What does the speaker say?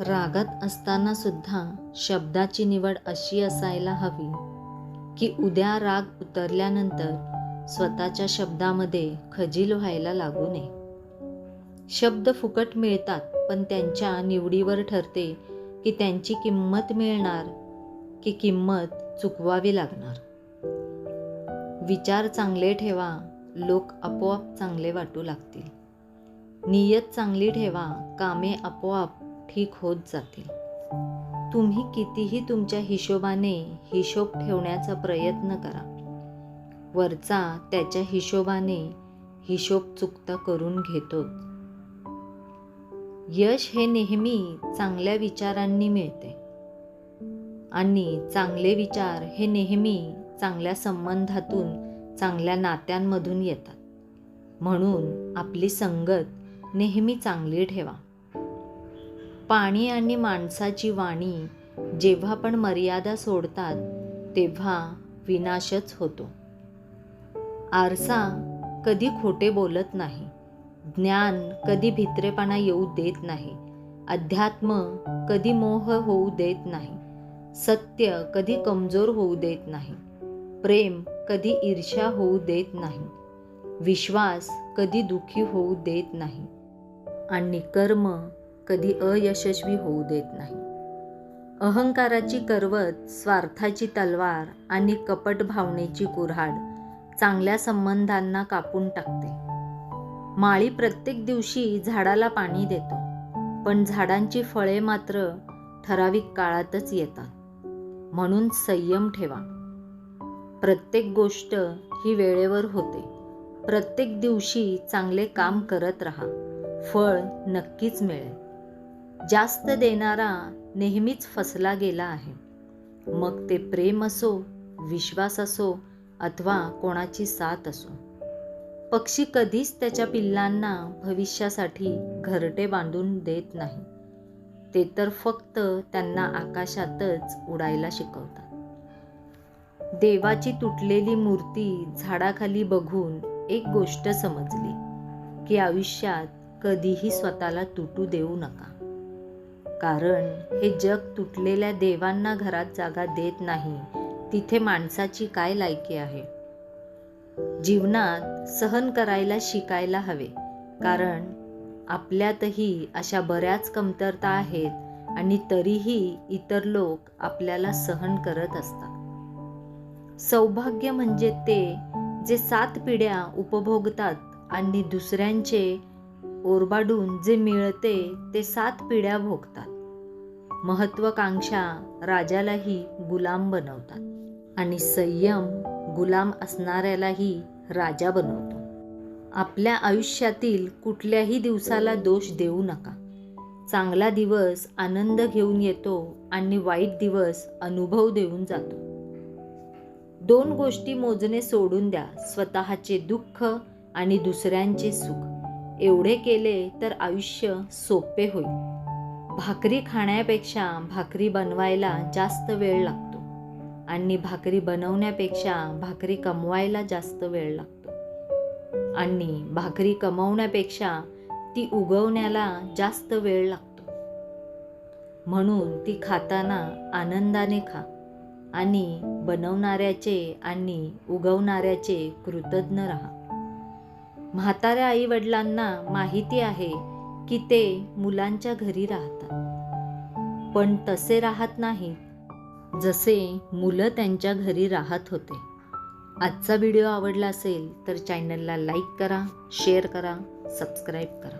रागात असताना सुद्धा शब्दाची निवड अशी असायला हवी की उद्या राग उतरल्यानंतर स्वतःच्या शब्दामध्ये खजील व्हायला लागू नये. शब्द फुकट मिळतात पण त्यांच्या निवडीवर ठरते की त्यांची किंमत मिळणार की किंमत चुकवावी लागणार. विचार चांगले ठेवा लोक आपोआप चांगले वाटू लागतील. नियत चांगली ठेवा कामे आपोआप ठीक होत जातील. तुम्ही कितीही तुमच्या हिशोबाने हिशोब ठेवण्याचा प्रयत्न करा. वरचा त्याच्या हिशोबाने हिशोब चुकता करून घेतोच यश हे नेहमी चांगल्या विचारांनी मिळते. आणि चांगले विचार हे नेहमी चांगल्या संबंधातून चांगल्या नात्यांमधून येतात. म्हणून आपली संगत नेहमी चांगली ठेवा. पाणी आणि माणसाची वाणी जेव्हा पण मर्यादा सोडतात तेव्हा विनाशच होतो. आरसा कधी खोटे बोलत नाही ज्ञान कधी भित्रेपणा येऊ देत नाही अध्यात्म कधी मोह होऊ देत नाही सत्य कधी कमजोर होऊ देत नाही प्रेम कधी ईर्ष्या होऊ देत नाही विश्वास कधी दुखी होऊ देत नाही आणि कर्म कधी अयशस्वी होऊ देत नाही. अहंकाराची करवत स्वार्थाची तलवार आणि कपट भावनेची कुऱ्हाड चांगल्या संबंधांना कापून टाकते. माळी प्रत्येक दिवशी झाडाला पाणी देतो पण झाडांची फळे मात्र ठराविक काळातच येतात. म्हणून संयम ठेवा. प्रत्येक गोष्ट ही वेळेवर होते. प्रत्येक दिवशी चांगले काम करत राहा. फळ नक्कीच मिळेल. जास्त देणारा नेहमीच फसला गेला आहे. मग ते प्रेम असो विश्वास असो अथवा कोणाची साथ असो. पक्षी कधीच त्याच्या पिल्लांना भविष्यासाठी घरटे बांधून देत नाही. ते तर फक्त त्यांना आकाशातच उडायला शिकवतात. देवाची तुटलेली मूर्ती झाडाखाली बघून एक गोष्ट समजली की आयुष्यात कधीही स्वतःला तुटू देऊ नका. कारण हे जग तुटलेल्या देवांना घरात जागा देत नाही. तिथे माणसाची काय लायकी आहे? जीवनात सहन करायला शिकायला हवे. कारण आपल्यातही अशा बऱ्याच कमतरता आहेत आणि तरीही इतर लोक आपल्याला सहन करत असतात. सौभाग्य म्हणजे ते जे सात पिढ्या उपभोगतात आणि दुसऱ्यांचे ओरबाडून जे मिळते ते सात पिढ्या भोगतात. महत्वाकांक्षा राजालाही गुलाम बनवतात आणि संयम गुलाम असणाऱ्यालाही राजा बनवतो. आपल्या आयुष्यातील कुठल्याही दिवसाला दोष देऊ नका. चांगला दिवस आनंद घेऊन येतो आणि वाईट दिवस अनुभव देऊन जातो. दोन गोष्टी मोजणे सोडून द्या स्वतःचे दुःख आणि दुसऱ्यांचे सुख. एवढे केले तर आयुष्य सोपे होईल. भाकरी खाण्यापेक्षा भाकरी बनवायला जास्त वेळ लागतो. आणि भाकरी बनवण्यापेक्षा भाकरी कमवायला जास्त वेळ लागतो. आणि भाकरी कमवण्यापेक्षा ती उगवण्याला जास्त वेळ लागतो. म्हणून ती खाताना आनंदाने खा. आणि बनवणाऱ्याचे आणि उगवणाऱ्याचे कृतज्ञ राहा. म्हाताऱ्या आई वडिलांना माहिती आहे की ते मुलांच्या घरी राहतात. पण तसे राहत नाहीत जसे मुलं त्यांच्या घरी राहत होते. आजचा व्हिडिओ आवडला असेल तर चॅनलला लाईक करा शेअर करा सबस्क्राईब करा.